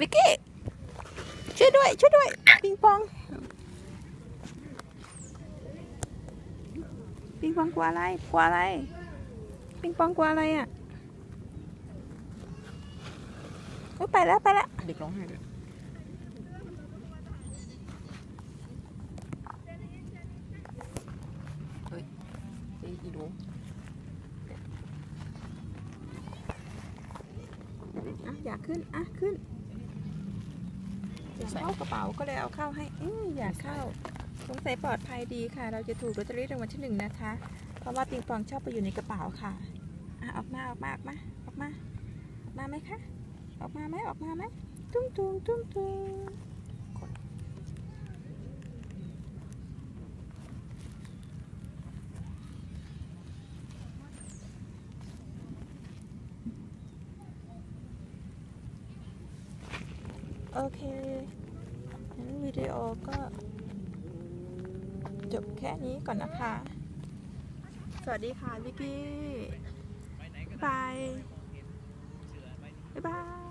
วิกกี้ช่วยด้วย ช่วยด้วย ปิงปอง ปิงปองกลัวอะไร กลัวอะไร ปิงปองกลัวอะไรอะโอ๊ยไปแล้วไปแล้วเด็กร้องไห้ด้วยเฮ้ยเจ๊อีดูอะอยากขึ้น อะ ขึ้น อยากเข้ากระเป๋าก็เลยเอาเข้าให้อืออยากเข้าสงสัยปลอดภัยดีค่ะ เราจะถูกลอตเตอรี่รางวัลที่หนึ่งนะคะ เพราะว่าปิงปองชอบไปอยู่ในกระเป๋าค่ะอะออกมาออกมาออกมาออกมาออกมาไหมคะออกมาไหมออกมาไหมตุ้งตุ้งตุ้งตุ้ง โอเคงั้นวิดีโอก็จบแค่นี้ก่อนนะคะ สวัสดีค่ะวิกกี้บ๊ายบาย บ๊ายบายจุ๊งจุ๊งบ๊ายบาย